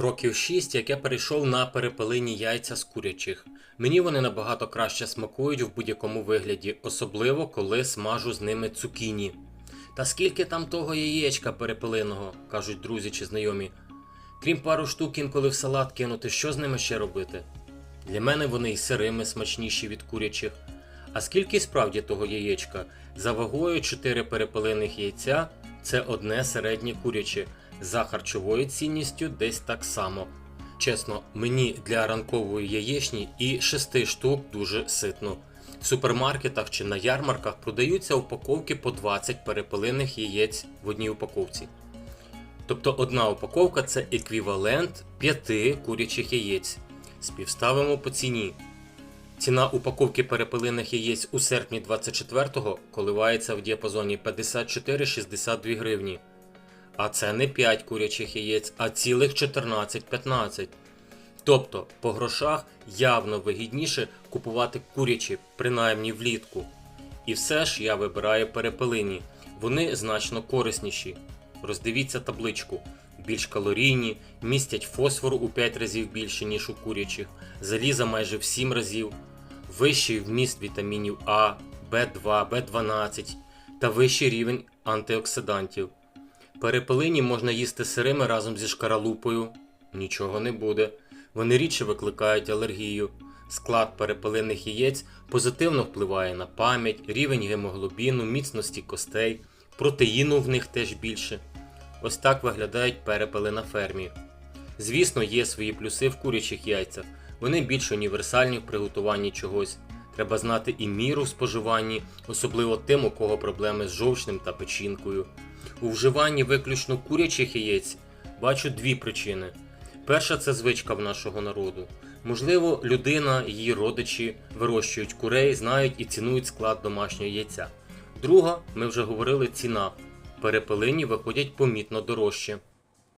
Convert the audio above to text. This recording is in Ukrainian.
Років 6, як я перейшов на перепелині яйця з курячих. Мені вони набагато краще смакують в будь-якому вигляді, особливо коли смажу з ними цукіні. Та скільки там того яєчка перепелиного, кажуть друзі чи знайомі. Крім пару штук інколи в салат кинути, що з ними ще робити? Для мене вони й сирими смачніші від курячих. А скільки справді того яєчка? За вагою 4 перепелиних яйця це одне середнє куряче, за харчовою цінністю десь так само. Чесно, мені для ранкової яєчні і 6 штук дуже ситно. В супермаркетах чи на ярмарках продаються упаковки по 20 перепелиних яєць в одній упаковці. Тобто одна упаковка це еквівалент 5 курячих яєць. Співставимо по ціні. Ціна упаковки перепелиних яєць у серпні 24-го коливається в діапазоні 54-62 гривні. А це не 5 курячих яєць, а цілих 14-15. Тобто по грошах явно вигідніше купувати курячі, принаймні влітку. І все ж я вибираю перепелині. Вони значно корисніші. Роздивіться табличку. Більш калорійні, містять фосфору у 5 разів більше, ніж у курячих, заліза майже в 7 разів, вищий вміст вітамінів А, В2, В12 та вищий рівень антиоксидантів. Перепелині можна їсти сирими разом зі шкаралупою. Нічого не буде. Вони рідше викликають алергію. Склад перепелиних яєць позитивно впливає на пам'ять, рівень гемоглобіну, міцності костей, протеїну в них теж більше. Ось так виглядають перепели на фермі. Звісно, є свої плюси в курячих яйцях. Вони більш універсальні в приготуванні чогось. Треба знати і міру в споживанні, особливо тим, у кого проблеми з жовчним та печінкою. У вживанні виключно курячих яєць бачу дві причини. Перша це звичка в нашого народу. Можливо, людина, її родичі вирощують курей, знають і цінують склад домашнього яйця. Друга, ми вже говорили, ціна. Перепелині виходять помітно дорожче.